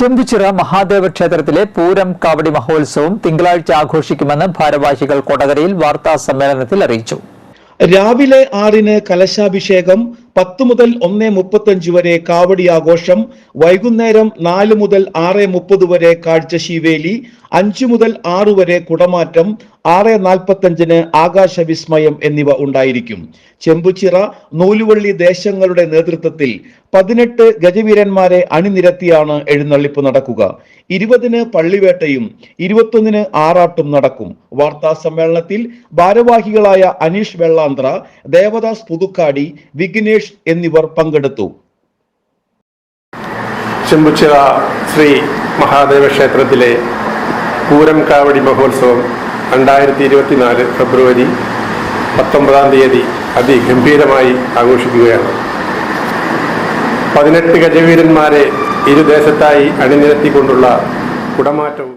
ചെമ്പുച്ചിറ മഹാദേവ ക്ഷേത്രത്തിലെ പൂരം കാവടി മഹോത്സവം തിങ്കളാഴ്ച ആഘോഷിക്കുമെന്ന് ഭാരവാഹികൾ കൊടകരയിൽ വാർത്താ സമ്മേളനത്തിൽ അറിയിച്ചു. രാവിലെ ആറിന് കലശാഭിഷേകം പത്ത് മുതൽ ഒന്ന് മുപ്പത്തഞ്ച് വരെ കാവടി ആഘോഷം വൈകുന്നേരം നാല് മുതൽ ആറ് മുപ്പത് വരെ കാഴ്ചശീവേലി അഞ്ചു മുതൽ ആറ് വരെ കുടമാറ്റം ആറ് നാൽപ്പത്തഞ്ചിന് ആകാശവിസ്മയം എന്നിവ ഉണ്ടായിരിക്കും. ചെമ്പുച്ചിറ നൂലുവള്ളി ദേശങ്ങളുടെ നേതൃത്വത്തിൽ പതിനെട്ട് ഗജവീരന്മാരെ അണിനിരത്തിയാണ് എഴുന്നള്ളിപ്പ് നടക്കുക. ഇരുപതിന് പള്ളിവേട്ടയും ഇരുപത്തൊന്നിന് ആറാട്ടും നടക്കും. വാർത്താ സമ്മേളനത്തിൽ ഭാരവാഹികളായ അനീഷ് വെള്ളാന്ത്ര ദേവദാസ് പുതുക്കാടി വിഘ്നേഷ് എന്നിവർ പങ്കെടുത്തു. ചെമ്പുച്ചിറ ശ്രീ മഹാദേവ ക്ഷേത്രത്തിലെ പൂരം കാവടി മഹോത്സവം രണ്ടായിരത്തി ഇരുപത്തി നാല് ഫെബ്രുവരി പത്തൊമ്പതാം തീയതി അതിഗംഭീരമായി ആഘോഷിക്കുകയാണ്. പതിനെട്ട് ഗജവീരന്മാരെ ഇരുദേശത്തായി അണിനിരത്തിക്കൊണ്ടുള്ള കുടമാറ്റവും